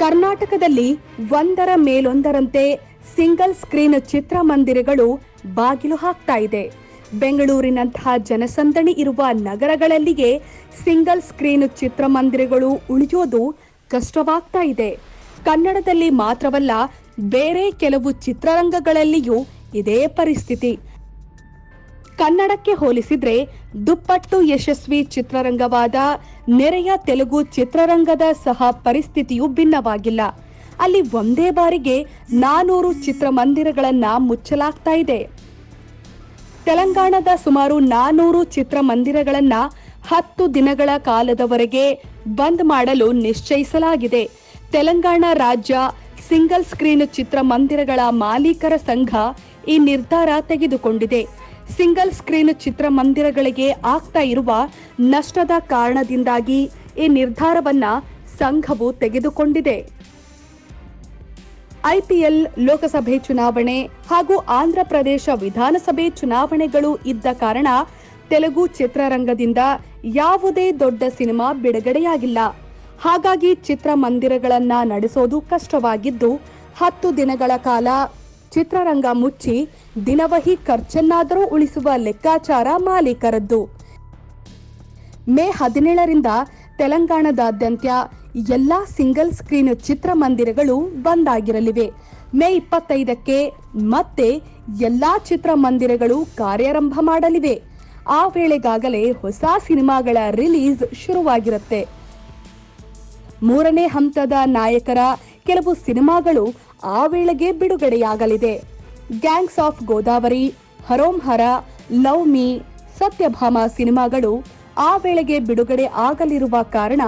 ಕರ್ನಾಟಕದಲ್ಲಿ ಒಂದರ ಮೇಲೊಂದರಂತೆ single screen ಚಿತ್ರಮಂದಿರಗಳು ಬಾಗಿಲು ಹಾಕ್ತಾ ಇದೆ. ಬೆಂಗಳೂರಿನಂತಹ ಜನಸಂದಣಿ ಇರುವ ನಗರಗಳಲ್ಲಿಯೇ ಸಿಂಗಲ್ ಸ್ಕ್ರೀನ್ ಚಿತ್ರಮಂದಿರಗಳು ಉಳಿಯೋದು ಕಷ್ಟವಾಗ್ತಾ ಇದೆ. ಕನ್ನಡದಲ್ಲಿ ಮಾತ್ರವಲ್ಲ, ಬೇರೆ ಕೆಲವು ಚಿತ್ರರಂಗಗಳಲ್ಲಿಯೂ ಇದೇ ಪರಿಸ್ಥಿತಿ. ಕನ್ನಡಕ್ಕೆ ಹೋಲಿಸಿದ್ರೆ ದುಪ್ಪಟ್ಟು ಯಶಸ್ವಿ ಚಿತ್ರರಂಗವಾದ ನೆರೆಯ ತೆಲುಗು ಚಿತ್ರರಂಗದ ಸಹ ಪರಿಸ್ಥಿತಿಯು ಭಿನ್ನವಾಗಿಲ್ಲ. ಅಲ್ಲಿ ಒಂದೇ ಬಾರಿಗೆ ನಾನೂರು ಚಿತ್ರಮಂದಿರಗಳನ್ನ ಮುಚ್ಚಲಾಗ್ತಾ ಇದೆ. ತೆಲಂಗಾಣದ ಸುಮಾರು ನಾನೂರು ಚಿತ್ರಮಂದಿರಗಳನ್ನ ಹತ್ತು ದಿನಗಳ ಕಾಲದವರೆಗೆ ಬಂದ್ ಮಾಡಲು ನಿಶ್ಚಯಿಸಲಾಗಿದೆ. ತೆಲಂಗಾಣ ರಾಜ್ಯ ಸಿಂಗಲ್ ಸ್ಕ್ರೀನ್ ಚಿತ್ರಮಂದಿರಗಳ ಮಾಲೀಕರ ಸಂಘ ಈ ನಿರ್ಧಾರ ತೆಗೆದುಕೊಂಡಿದೆ. ಸಿಂಗಲ್ ಸ್ಕ್ರೀನ್ ಚಿತ್ರಮಂದಿರಗಳಿಗೆ ಆಗ್ತಾ ಇರುವ ನಷ್ಟದ ಕಾರಣದಿಂದಾಗಿ ಈ ನಿರ್ಧಾರವನ್ನ ಸಂಘವು ತೆಗೆದುಕೊಂಡಿದೆ. ಐಪಿಎಲ್ ಲೋಕಸಭೆ ಚುನಾವಣೆ ಹಾಗೂ ಆಂಧ್ರ ಪ್ರದೇಶ ವಿಧಾನಸಭೆ ಚುನಾವಣೆಗಳು ಇದ್ದ ಕಾರಣ ತೆಲುಗು ಚಿತ್ರರಂಗದಿಂದ ಯಾವುದೇ ದೊಡ್ಡ ಸಿನಿಮಾ ಬಿಡುಗಡೆಯಾಗಿಲ್ಲ. ಹಾಗಾಗಿ ಚಿತ್ರಮಂದಿರಗಳನ್ನ ನಡೆಸೋದು ಕಷ್ಟವಾಗಿದ್ದು ಹತ್ತು ದಿನಗಳ ಕಾಲ ಚಿತ್ರರಂಗ ಮುಚ್ಚಿ ದಿನವಹಿ ಖರ್ಚನ್ನಾದರೂ ಉಳಿಸುವ ಲೆಕ್ಕಾಚಾರ ಮಾಲೀಕರದ್ದು. ಮೇ ಹದಿನೇಳರಿಂದ ತೆಲಂಗಾಣದಾದ್ಯಂತ ಎಲ್ಲಾ ಸಿಂಗಲ್ ಸ್ಕ್ರೀನ್ ಚಿತ್ರಮಂದಿರಗಳು ಬಂದ್ ಆಗಿರಲಿವೆ. ಮೇ ಇಪ್ಪತ್ತೈದಕ್ಕೆ ಮತ್ತೆ ಎಲ್ಲಾ ಚಿತ್ರಮಂದಿರಗಳು ಕಾರ್ಯಾರಂಭ ಮಾಡಲಿವೆ. ಆ ವೇಳೆಗಾಗಲೇ ಹೊಸ ಸಿನಿಮಾಗಳ ರಿಲೀಸ್ ಶುರುವಾಗಿರುತ್ತೆ. ಮೂರನೇ ಹಂತದ ನಾಯಕರ ಕೆಲವು ಸಿನಿಮಾಗಳು ಆ ವೇಳೆಗೆ ಬಿಡುಗಡೆಯಾಗಲಿದೆ. Gangs of Godavari Haromhara love me, Satyabhama ಸಿನಿಮಾಗಳು ಆ ವೇಳೆಗೆ ಬಿಡುಗಡೆ ಆಗಲಿರುವ ಕಾರಣ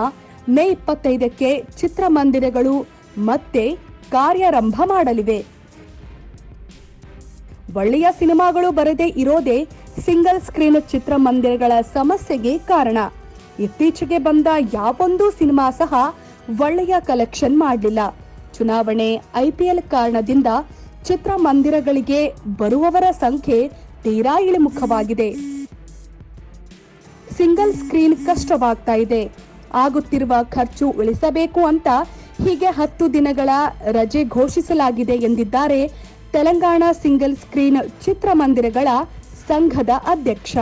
ಮೇ ಇಪ್ಪತ್ತೈದಕ್ಕೆ ಚಿತ್ರಮಂದಿರಗಳು ಮತ್ತೆ ಕಾರ್ಯಾರಂಭ ಮಾಡಲಿವೆ. ಒಳ್ಳೆಯ ಸಿನಿಮಾಗಳು ಬರದೇ ಇರೋದೇ ಸಿಂಗಲ್ ಸ್ಕ್ರೀನ್ ಚಿತ್ರಮಂದಿರಗಳ ಸಮಸ್ಯೆಗೆ ಕಾರಣ. ಇತ್ತೀಚೆಗೆ ಬಂದ ಯಾವೊಂದು ಸಿನಿಮಾ ಸಹ ಒಳ್ಳೆಯ ಕಲೆಕ್ಷನ್ ಮಾಡಲಿಲ್ಲ. ಚುನಾವಣೆ ಐಪಿಎಲ್ ಕಾರಣದಿಂದ ಚಿತ್ರಮಂದಿರಗಳಿಗೆ ಬರುವವರ ಸಂಖ್ಯೆ ತೀರಾ ಇಳಿಮುಖವಾಗಿದೆ. ಸಿಂಗಲ್ ಸ್ಕ್ರೀನ್ ಕಷ್ಟವಾಗ್ತಾ ಇದೆ. ಆಗುತ್ತಿರುವ ಖರ್ಚು ಉಳಿಸಬೇಕು ಅಂತ ಹೀಗೆ ಹತ್ತು ದಿನಗಳ ರಜೆ ಘೋಷಿಸಲಾಗಿದೆ ಎಂದಿದ್ದಾರೆ ತೆಲಂಗಾಣ ಸಿಂಗಲ್ ಸ್ಕ್ರೀನ್ ಚಿತ್ರಮಂದಿರಗಳ ಸಂಘದ ಅಧ್ಯಕ್ಷ.